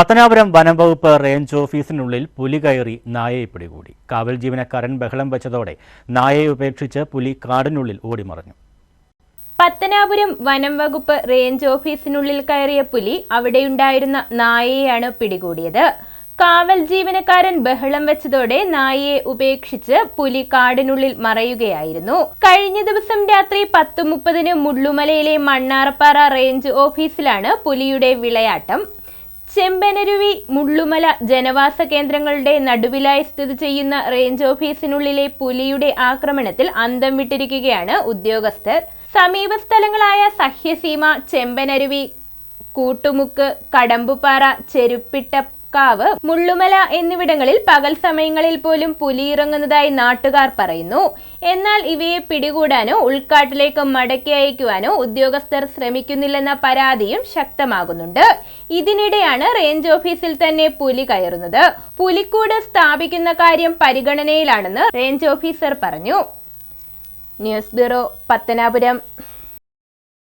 പത്തനാപുരം വനംവകുപ്പ് റേഞ്ച് ഓഫീസിനുള്ളിൽ പുലി കയറി നായയെ പിടികൂടി. കാവൽ ജീവനക്കാരൻ ബഹളം വെച്ചതോടെ നായയെ ഉപേക്ഷിച്ച് പുലി കാടിനുള്ളിൽ ഓടിമറഞ്ഞു. പത്തനാപുരം വനം വകുപ്പ് റേഞ്ച് ഓഫീസിനുള്ളിൽ കയറിയ പുലി അവിടെയുണ്ടായിരുന്ന നായയെയാണ് പിടികൂടിയത്. കാവൽ ജീവനക്കാരൻ ബഹളം വെച്ചതോടെ നായയെ ഉപേക്ഷിച്ച് പുലി കാടിനുള്ളിൽ മറയുകയായിരുന്നു. കഴിഞ്ഞ ദിവസം രാത്രി പത്ത് മുപ്പതിന് മുള്ളുമലയിലെ മണ്ണാറപ്പാറ റേഞ്ച് ഓഫീസിലാണ് പുലിയുടെ വിളയാട്ടം. ചെമ്പനരുവി മുള്ളുമല ജനവാസ കേന്ദ്രങ്ങളുടെ നടുവിലായി സ്ഥിതി ചെയ്യുന്ന റേഞ്ച് ഓഫീസിനുള്ളിലെ പുലിയുടെ ആക്രമണത്തിൽ അന്തം വിട്ടിരിക്കുകയാണ് ഉദ്യോഗസ്ഥർ. സമീപ സ്ഥലങ്ങളായ സഹ്യസീമ ചെമ്പനരുവി കൂട്ടുമുക്ക് കടമ്പുപാറ ചെരുപ്പിട്ടക്കാവ് മുള്ളുമല എന്നിവിടങ്ങളിൽ പകൽ സമയങ്ങളിൽ പോലും പുലി ഇറങ്ങുന്നതായി നാട്ടുകാർ പറയുന്നു. എന്നാൽ ഇവയെ പിടികൂടാനോ ഉൾക്കാട്ടിലേക്ക് മടക്കി അയക്കുവാനോ ഉദ്യോഗസ്ഥർ ശ്രമിക്കുന്നില്ലെന്ന പരാതിയും ശക്തമാകുന്നുണ്ട്. ഇതിനിടെയാണ് റേഞ്ച് ഓഫീസിൽ തന്നെ പുലി കയറുന്നത്. പുലിക്കൂട് സ്ഥാപിക്കുന്ന കാര്യം പരിഗണനയിലാണെന്ന് റേഞ്ച് ഓഫീസർ പറഞ്ഞു. News bureau Pathanapuram.